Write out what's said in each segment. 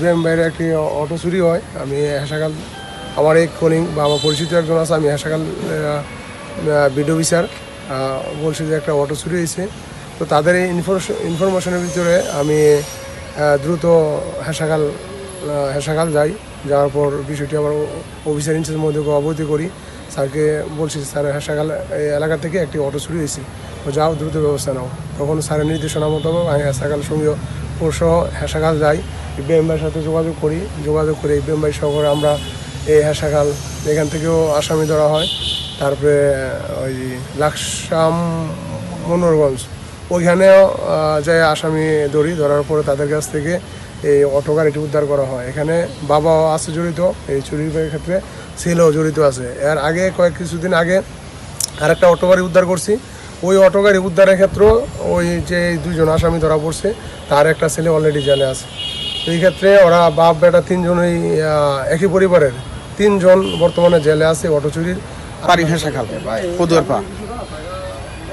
ইব্রাহিম ভাইয়ের একটি অটো চুরি হয়। আমি হেসাকাল আমার এক কলিং বা আমার পরিচিত একজন আছে, আমি হেসাকাল বিডিও অফিসার বলছি যে একটা অটো চুরি হয়েছে। তো তাদের এই ইনফরমেশনের ভিতরে আমি দ্রুত হেসাকাল হেসাকাল যাই। যাওয়ার পর বিষয়টি আমার অফিসার ইনচার্জের মধ্যে অবগতি করি। স্যারকে বলছি স্যার হেসাকাল এই এলাকা থেকে একটি অটো চুরি হয়েছে। যাও, দ্রুত ব্যবস্থা নাও। তখন স্যারের নির্দেশনা মোতাবেক আমি হেসাকাল সঙ্গে সহ হেসাকাল যাই ইব্রাহিম ভাইয়ের সাথে যোগাযোগ করি। যোগাযোগ করে ইব্রাহিম ভাই সহকারে আমরা এই হেসাকাল এখান থেকেও আসামি ধরা হয়। তারপরে ওই লাকসাম মনোরগঞ্জ ওইখানেও যাই আসামি ধরি, ধরার পরে তাদের কাছ থেকে এই অটো গাড়িটি উদ্ধার করা হয়। এখানে বাবাও আছে জড়িত, এই চুরির ক্ষেত্রে ছেলেও জড়িত আছে। এর আগে কয়েক কিছুদিন আগে আরেকটা অটো গাড়ি উদ্ধার করছি। ওই অটো গাড়ি উদ্ধারের ক্ষেত্রে ওই যে এই দুইজন আসামি ধরা পড়ছে, তার একটা ছেলে অলরেডি জেলে আছে। এই ক্ষেত্রে ওরা বাপ, বেটা তিনজনই একই পরিবারের। তিনজন বর্তমানে জেলে আছে অটো চুরির। পারি হেসা খাল। পদুয়ার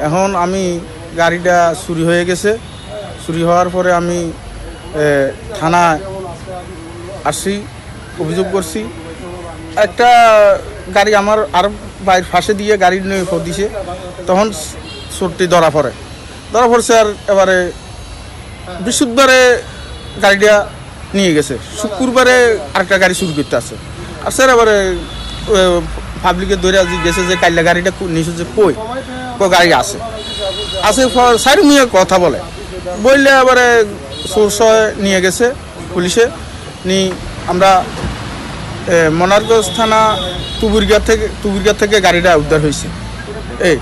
এখন আমি গাড়িটা চুরি হয়ে গেছে। চুরি হওয়ার পরে আমি থানায় আসি অভিযোগ করছি। একটা গাড়ি আমার আর বাইর ফাঁসে দিয়ে গাড়ি নিয়ে দিছে তখন চোরটি ধরা পড়ে। ধরা পড়ছে আর এবারে বৃহস্পতিবারে গাড়িটা নিয়ে গেছে। শুক্রবারে আরেকটা গাড়ি চুরি করতে আছে আর স্যার এবারে পাবলিকে ধরে আজি গেছে যে কাইলা গাড়িটা নিচে যে কই? কো গাড়ি আছে। আছে সাইড নিয়ে কথা বলে। বললে এবারে সোর্স নিয়ে গেছে পুলিশে। নি আমরা মনারগঞ্জ থানা তুবুরগা থেকে তুবুরগা থেকে গাড়িটা উদ্ধার হয়েছে। এই।